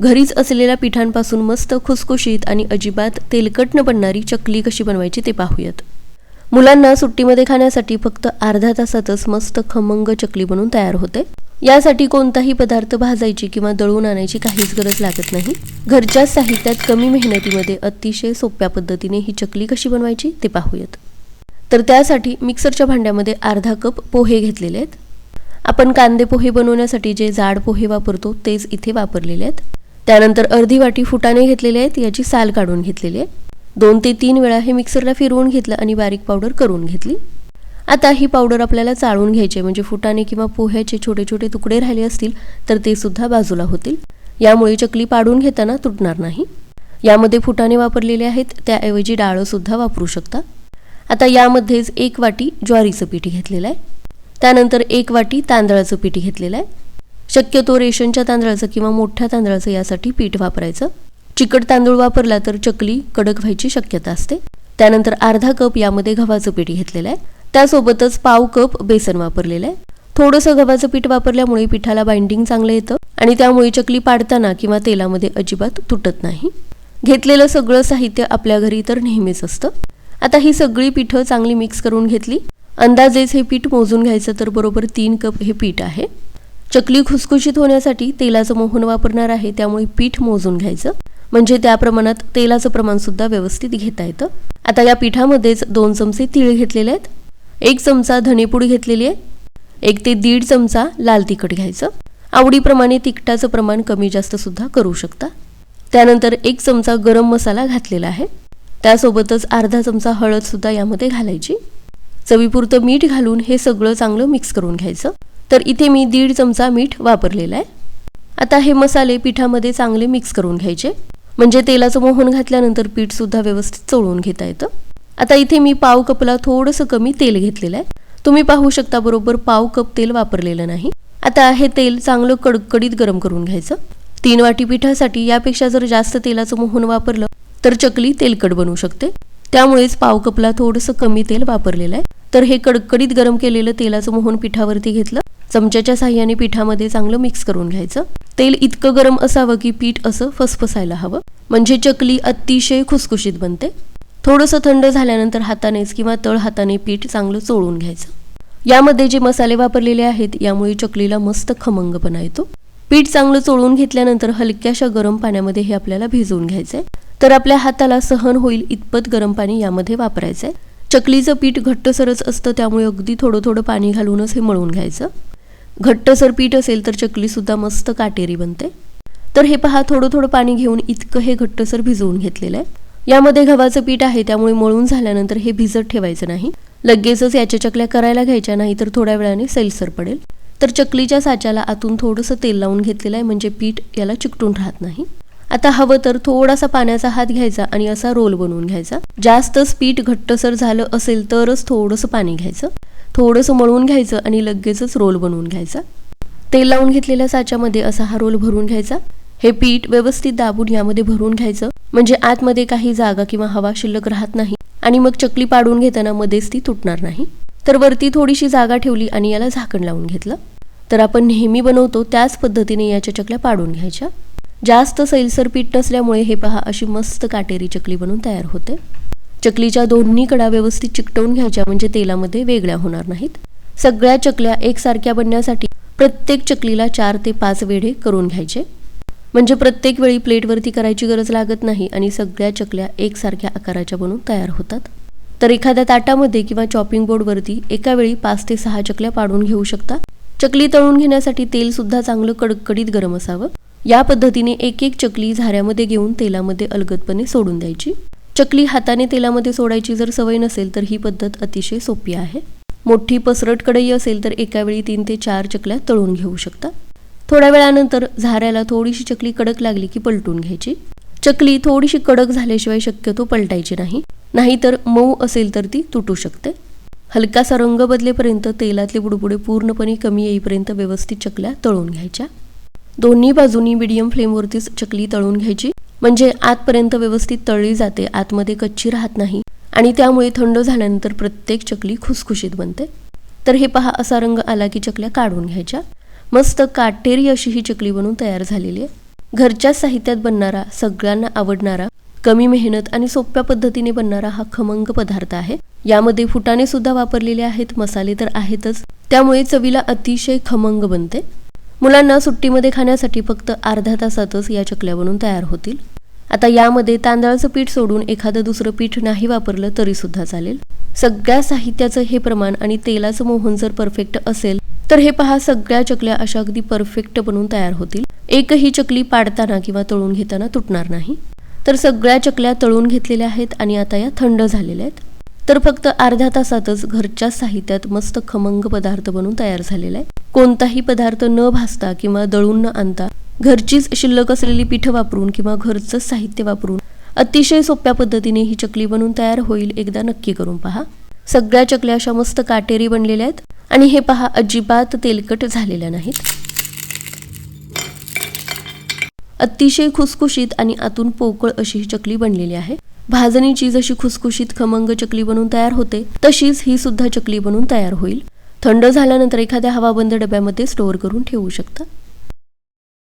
घरीच असलेल्या पिठांपासून मस्त खुसखुशीत आणि अजिबात तेलकट न बनणारी चकली कशी बनवायची ते पाहूयात. मुलांना सुट्टीमध्ये खाण्यासाठी फक्त अर्धा तासातच मस्त खमंग चकली बनवून तयार होते. यासाठी कोणताही पदार्थ भाजायची किंवा दळून आणायची काहीच गरज लागत नाही. घरच्या साहित्यात कमी मेहनतीमध्ये अतिशय सोप्या पद्धतीने ही चकली कशी बनवायची ते पाहूयात. तर त्यासाठी मिक्सरच्या भांड्यामध्ये अर्धा कप पोहे घेतलेले आहेत. आपण कांदे पोहे बनवण्यासाठी जे जाड पोहे वापरतो तेच इथे वापरलेले आहेत. त्यानंतर अर्धी वाटी फुटाणे घेतलेले आहेत याची साल काढून घेतलेली आहे. दोन ते तीन वेळा हे मिक्सरला फिरवून घेतलं आणि बारीक पावडर करून घेतली. आता ही पावडर आपल्याला चाळून घ्यायची म्हणजे फुटाणे किंवा पोह्याचे छोटे छोटे तुकडे राहिले असतील तर ते सुद्धा बाजूला होतील. यामुळे चकली पाडून घेताना तुटणार नाही. यामध्ये फुटाणे वापरलेले आहेत त्याऐवजी डाळं सुद्धा वापरू शकता. आता यामध्येच एक वाटी ज्वारीचं पीठ घेतलेलं आहे. त्यानंतर एक वाटी तांदळाचं पीठ घेतलेलं आहे. शक्यतो रेशनच्या तांदळाचं किंवा मोठ्या तांदळाचं यासाठी पीठ वापरायचं. चिकट तांदूळ वापरला तर चकली कडक व्हायची शक्यता असते. त्यानंतर अर्धा कप यामध्ये गव्हाचं पीठ घेतलेलं आहे. त्यासोबतच पाव कप बेसन वापरलेलं आहे. थोडंसं गव्हाचं पीठ वापरल्यामुळे पिठाला बाइंडिंग चांगलं येतं आणि त्यामुळे चकली पाडताना किंवा तेलामध्ये अजिबात तुटत नाही. घेतलेलं सगळं साहित्य आपल्या घरी तर नेहमीच असतं. आता ही सगळी पिठं चांगली मिक्स करून घेतली. अंदाजेच हे पीठ मोजून घ्यायचं तर बरोबर तीन कप हे पीठ आहे. चकली खुसखुशीत होण्यासाठी तेलाचं मोहन वापरणार आहे त्यामुळे पीठ मोजून घ्यायचं. म्हणजे त्या प्रमाणात तेलाचं प्रमाण सुद्धा व्यवस्थित घेता येतं. आता या पिठामध्येच दोन चमचे तीळ घेतलेले आहेत. एक चमचा धनेपूड घेतलेली आहे. एक ते दीड चमचा लाल तिखट घ्यायचं. आवडीप्रमाणे तिखटाचं प्रमाण कमी जास्त सुद्धा करू शकता. त्यानंतर एक चमचा गरम मसाला घातलेला आहे. त्यासोबतच अर्धा चमचा हळद सुद्धा यामध्ये घालायची. चवीपुरतं मीठ घालून हे सगळं चांगलं मिक्स करून घ्यायचं. तर इथे मी दीड चमचा मीठ वापरलेलं आहे. आता हे मसाले पिठामध्ये चांगले मिक्स करून घ्यायचे. म्हणजे तेलाचं मोहन घातल्यानंतर पीठ सुद्धा व्यवस्थित चोळून घेता येतं. आता इथे मी पाव कपला थोडंसं कमी तेल घेतलेलं आहे. तुम्ही पाहू शकता बरोबर पाव कप तेल वापरलेलं नाही. आता हे तेल चांगलं कडकडीत गरम करून घ्यायचं. तीन वाटी पिठासाठी यापेक्षा जर जास्त तेलाचं मोहन वापरलं तर चकली तेलकट बनू शकते. त्यामुळेच पाव कपला थोडंसं कमी तेल वापरलेलं आहे. तर हे कडकडीत गरम केलेलं तेलाचं मोहन पिठावरती घेतलं. चमच्याच्या साह्याने पिठामध्ये चांगलं मिक्स करून घ्यायचं. तेल इतकं गरम असावं की पीठ असं फसफसायला हवं. म्हणजे चकली अतिशय खुसखुशीत बनते. थोडंसं थंड झाल्यानंतर हातानेच किंवा तळ हाताने पीठ चांगलं चोळून घ्यायचं. यामध्ये जे मसाले वापरलेले आहेत यामुळे चकलीला मस्त खमंगपणा येतो. पीठ चांगलं चोळून घेतल्यानंतर हलक्याशा गरम पाण्यामध्ये हे आपल्याला भिजवून घ्यायचंय. तर आपल्या हाताला सहन होईल इतपत गरम पाणी यामध्ये वापरायचंय. चकलीचं पीठ घट्टसरच असतं त्यामुळे अगदी थोडं थोडं पाणी घालूनच हे मळून घ्यायचं. घट्टसर पीठ असेल तर चकलीसुद्धा मस्त काटेरी बनते. तर हे पहा थोडं थोडं पाणी घेऊन इतकं हे घट्टसर भिजवून घेतलेलं आहे. यामध्ये गव्हाचं पीठ आहे त्यामुळे मळून झाल्यानंतर हे भिजत ठेवायचं नाही. लगेचच याच्या चकल्या करायला घ्यायच्या नाही तर थोड्या वेळाने सैलसर पडेल. तर चकलीच्या साच्याला आतून थोडंसं तेल लावून घेतलेलं आहे म्हणजे पीठ याला चिकटून राहत नाही. आता हवं तर थोडासा पाण्याचा हात घ्यायचा आणि असा रोल बनवून घ्यायचा. जास्तच पीठ घट्टसर झालं असेल तरच थोडंसं पाणी घ्यायचं. थोडंसं मळून घ्यायचं आणि लगेचच रोल बनवून घ्यायचा. तेल लावून घेतलेल्या साच्यामध्ये असा हा रोल भरून घ्यायचा. हे पीठ व्यवस्थित दाबून यामध्ये भरून घ्यायचं. म्हणजे आतमध्ये काही जागा किंवा हवा शिल्लक राहत नाही आणि मग चकली पाडून घेताना मध्येच ती तुटणार नाही. तर वरती थोडीशी जागा ठेवली आणि याला झाकण लावून घेतलं. तर आपण नेहमी बनवतो त्याच पद्धतीने याच्या चकल्या पाडून घ्यायच्या. जास्त सैलसर पीठ नसल्यामुळे हे पहा अशी मस्त काटेरी चकली बनून तयार होते. चकलीच्या दोन्ही कडा व्यवस्थित चिकटवून घ्यायच्या म्हणजे तेलामध्ये वेगळ्या होणार नाहीत. सगळ्या चकल्या एकसारख्या बनण्यासाठी प्रत्येक चकलीला चार ते पाच वेढे करून घ्यायचे. म्हणजे प्रत्येक वेळी प्लेटवरती करायची गरज लागत नाही आणि सगळ्या चकल्या एकसारख्या आकाराच्या बनून तयार होतात. तर एखाद्या ताटामध्ये किंवा चॉपिंग बोर्डवरती एका वेळी पाच ते सहा चकल्या पाडून घेऊ शकता. चकली तळून घेण्यासाठी तेल सुद्धा चांगलं कडकडीत गरम असावं. या पद्धतीने एक एक चकली झाऱ्यामध्ये घेऊन तेलामध्ये अलगदपणे सोडून द्यायची. चकली हाताने तेलामध्ये सोडायची जर सवय नसेल तर ही पद्धत अतिशय सोपी आहे. मोठी पसरट कढई असेल तर एका वेळी तीन ते चार चकल्या तळून घेऊ शकता. थोड्या वेळानंतर झाऱ्याला थोडीशी चकली कडक लागली की पलटून घ्यायची. चकली थोडीशी कडक झाल्याशिवाय शक्यतो पलटायची नाही. नाहीतर मऊ असेल तर ती तुटू शकते. हलकासा रंग बदलेपर्यंत तेलातले बुडबुडे पूर्णपणे कमी येईपर्यंत व्यवस्थित चकल्या तळून घ्यायच्या. दोन्ही बाजूनी मिडियम फ्लेमवरतीच चकली तळून घ्यायची. म्हणजे आतपर्यंत व्यवस्थित तळली जाते आतमध्ये कच्ची राहत नाही. आणि त्यामुळे थंड झाल्यानंतर प्रत्येक चकली खुसखुशीत बनते. तर हे पहा असा रंग आला की चकल्या काढून घ्यायच्या. मस्त काटेरी अशी ही चकली बनवून तयार झालेली आहे. घरच्या साहित्यात बनणारा सगळ्यांना आवडणारा कमी मेहनत आणि सोप्या पद्धतीने बनणारा हा खमंग पदार्थ आहे. यामध्ये फुटाणे सुद्धा वापरलेले आहेत मसाले तर आहेतच. त्यामुळे चवीला अतिशय खमंग बनते. मुलांना सुट्टीमध्ये खाण्यासाठी फक्त अर्ध्या तासातच या चकल्या बनून तयार होतील. आता यामध्ये तांदळाचं पीठ सोडून एखादं दुसरं पीठ नाही वापरलं तरी सुद्धा चालेल. सगळ्या साहित्याचं हे प्रमाण आणि तेलाचं मोहन जर परफेक्ट असेल तर हे पहा सगळ्या चकल्या अशा अगदी परफेक्ट बनून तयार होतील. एकही चकली पाडताना किंवा तळून घेताना तुटणार नाही. तर सगळ्या चकल्या तळून घेतलेल्या आहेत आणि आता या थंड झालेल्या आहेत. तर फक्त अर्ध्या तासातच घरच्या साहित्यात मस्त खमंग पदार्थ बनून तयार झालेला आहे. कोणताही पदार्थ न भासता किंवा दळून न आणता घरचीच शिल्लक असलेली पीठं वापरून किंवा घरचं साहित्य वापरून अतिशय सोप्या पद्धतीने ही चकली बनून तयार होईल एकदा नक्की करून पहा. सगळ्या चकल्या अशा मस्त काटेरी बनलेल्या आहेत आणि हे पहा अजिबात तेलकट झालेल्या नाहीत. अतिशय खुसखुशीत आणि आतून पोकळ अशी ही चकली बनलेली आहे. भाजणीची जशी खुसखुशीत खमंग चकली बनून तयार होते तशीच ही सुद्धा चकली बनून तयार होईल. थंड झाल्यानंतर एखाद्या हवाबंद डब्यामध्ये स्टोअर करून ठेवू शकता.